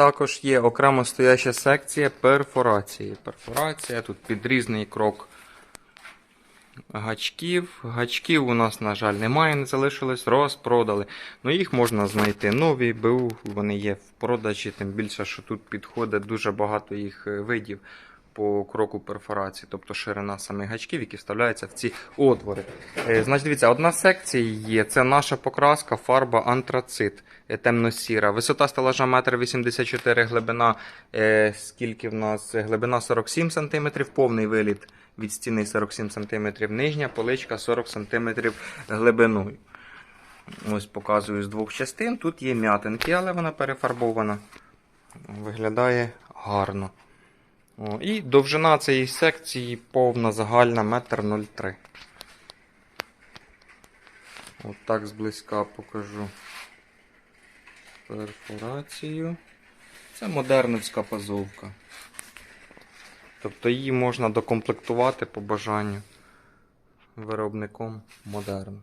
також є окремо стояща секція перфорації. Перфорація, тут підрізний крок гачків. Гачків у нас, на жаль, немає, не залишилось, розпродали. Ну їх можна знайти. Нові БУ, вони є в продажі, тим більше, що тут підходить дуже багато їх е, видів по кроку перфорації, тобто ширина самих гачків, які вставляються в ці отвори. Е, Значить, дивіться, одна секція є. Це наша покраска, фарба антрацит е, темно-сіра. Висота стелажа 1,84 м, глибина, е, скільки в нас? Глибина 47 см, повний виліт від стіни 47 см, нижня поличка 40 см глибиною. Ось показую з двох частин. Тут є м'ятинки, але вона перефарбована. Виглядає гарно. І довжина цієї секції повна загальна 1,03 м. От так зблизька покажу перфорацію. Це модерновська пазовка. Тобто її можна докомплектувати по бажанню виробником модерн.